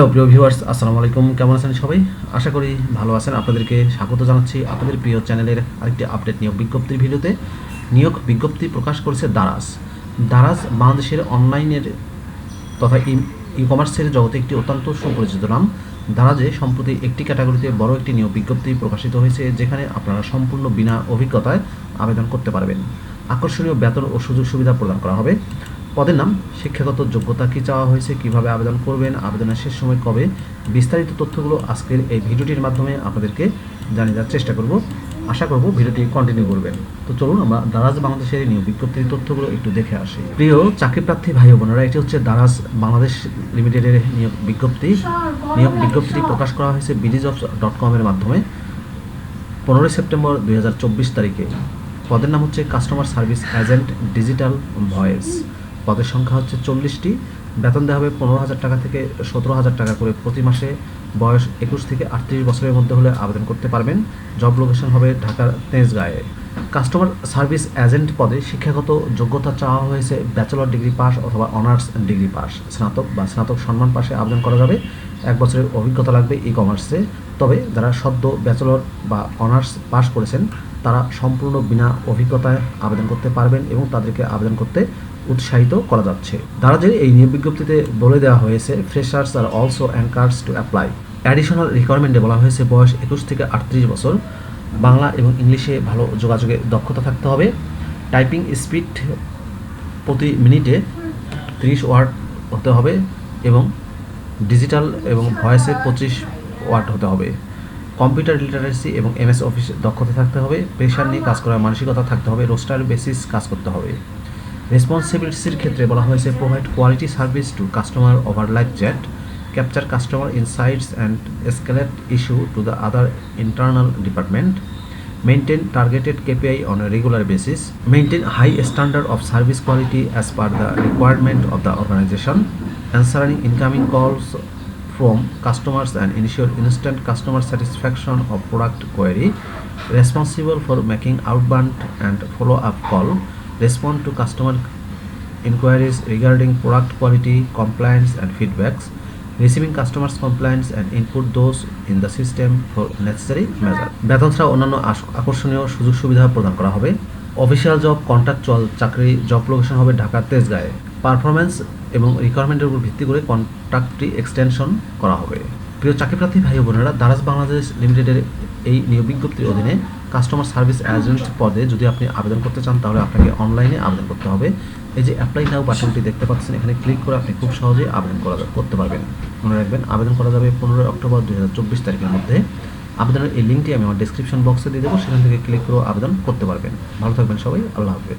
Hello, প্রিয় viewers আসসালামু আলাইকুম। কেমন আছেন সবাই? আশা করি ভালো আছেন। আপনাদেরকে স্বাগত জানাচ্ছি আপনাদের প্রিয় চ্যানেলের আরেকটি আপডেট নিয়োগ বিজ্ঞপ্তির ভিডিওতে। নিয়োগ বিজ্ঞপ্তি প্রকাশ করেছে দারাজ। দারাজ বাংলাদেশের অনলাইনের তথা ই কমার্সের জগতে একটি অত্যন্ত সুপরিচিত নাম। দারাজে সম্প্রতি একটি ক্যাটাগরিতে বড় একটি নিয়োগ বিজ্ঞপ্তি প্রকাশিত হয়েছে, যেখানে আপনারা সম্পূর্ণ বিনা অভিজ্ঞতায় আবেদন করতে পারবেন। আকর্ষণীয় বেতন ও সুযোগ সুবিধা প্রদান করা হবে। পদের নাম? শিক্ষাগত যোগ্যতা কী চাওয়া হয়েছে? কীভাবে আবেদন করবেন? আবেদনের শেষ সময় কবে? বিস্তারিত তথ্যগুলো আজকের এই ভিডিওটির মাধ্যমে আপনাদেরকে জানিয়ে দেওয়ার চেষ্টা করব। আশা করব ভিডিওটি কন্টিনিউ করবেন। তো চলুন, আমরা দারাজ বাংলাদেশের নিয়োগ বিজ্ঞপ্তির তথ্যগুলো একটু দেখে আসি। প্রিয় চাকরি প্রার্থী ভাই বোনেরা, এটি হচ্ছে দারাজ বাংলাদেশ লিমিটেডের নিয়োগ বিজ্ঞপ্তি। নিয়োগ বিজ্ঞপ্তিটি প্রকাশ করা হয়েছে বিডিজ অফ ডট কমের মাধ্যমে পনেরোই সেপ্টেম্বর দুই হাজার চব্বিশ তারিখে। পদের নাম হচ্ছে customer service agent digital voice পদের সংখ্যা হচ্ছে চল্লিশটি। বেতন দেওয়া হবে পনেরো হাজার টাকা থেকে সতেরো হাজার টাকা করে প্রতি মাসে। বয়স একুশ থেকে আটত্রিশ বছরের মধ্যে হলে আবেদন করতে পারবেন। জব লোকেশন হবে ঢাকার তেজগাঁয়ে। কাস্টমার সার্ভিস এজেন্ট পদে শিক্ষাগত যোগ্যতা চাওয়া হয়েছে ব্যাচেলর ডিগ্রি পাস অথবা অনার্স ডিগ্রি পাস। স্নাতক বা স্নাতক সম্মান পাশে আবেদন করা যাবে। এক বছরের অভিজ্ঞতা লাগবে ই কমার্সে তবে যারা সদ্য ব্যাচেলর বা অনার্স পাস করেছেন তারা সম্পূর্ণ বিনা অভিজ্ঞতায় আবেদন করতে পারবেন এবং তাদেরকে আবেদন করতে উৎসাহিত করা যাচ্ছে। দারাজের এই নিয়োগ বিজ্ঞপ্তিতে বলে দেওয়া হয়েছে freshers are also encouraged to apply additional রিকোয়ারমেন্টে বলা হয়েছে, বয়স একুশ থেকে আটত্রিশ বছর, বাংলা এবং ইংলিশে ভালো যোগাযোগে দক্ষতা থাকতে হবে। টাইপিং স্পিড প্রতি মিনিটে ত্রিশ ওয়ার্ড হতে হবে এবং ডিজিটাল এবং ভয়েসে পঁচিশ ওয়ার্ড হতে হবে। কম্পিউটার লিটারেসি এবং এমএস অফিস দক্ষতা থাকতে হবে প্রেশার নিয়ে কাজ করার মানসিকতা থাকতে হবে রোস্টার বেসিস কাজ করতে হবে। রেসপন্সিবিলিটিসের ক্ষেত্রে বলা হয়েছে provide quality service to customer over live chat capture customer insights and escalate issue to the other internal department maintain targeted KPI on a regular basis, maintain high standard of service quality as per the requirement of the organization, answering incoming calls from customers and ensure instant customer satisfaction of product query, responsible for making outbound and follow-up call, respond to customer inquiries regarding product quality, compliance and feedbacks, receiving customers' complaints and input those in the system for necessary measure. বেতন ছাড়া অন্যান্য আকর্ষণীয় সুযোগ সুবিধা প্রদান করা হবে official job contractual চাকরি জব লোকেশন হবে ঢাকার তেজগাঁয়ে পারফরমেন্স এবং রিকোয়ারমেন্টের উপর ভিত্তি করে কন্ট্রাক্টটি এক্সটেনশন করা হবে। প্রিয় চাকরিপ্রার্থী ভাই বোনেরা, দারাজ বাংলাদেশ লিমিটেডের এই নিয়োগ বিজ্ঞপ্তির অধীনে কাস্টমার সার্ভিস এজেন্ট পদে যদি আপনি আবেদন করতে চান, তাহলে আপনাকে অনলাইনে আবেদন করতে হবে। এই যে অ্যাপ্লাই নাও বাটনটি দেখতে পাচ্ছেন, এখানে ক্লিক করে আপনি খুব সহজেই আবেদন করা করতে পারবেন। মনে রাখবেন, আবেদন করা যাবে পনেরোই অক্টোবর দু হাজার চব্বিশ তারিখের মধ্যে। আবেদনের এই লিঙ্কটি আমি আমার ডিসক্রিপশন বক্সে দিয়ে দেবো, সেখান থেকে ক্লিক করেও আবেদন করতে পারবেন। ভালো থাকবেন সবাই, আল্লাহ হাফেজ।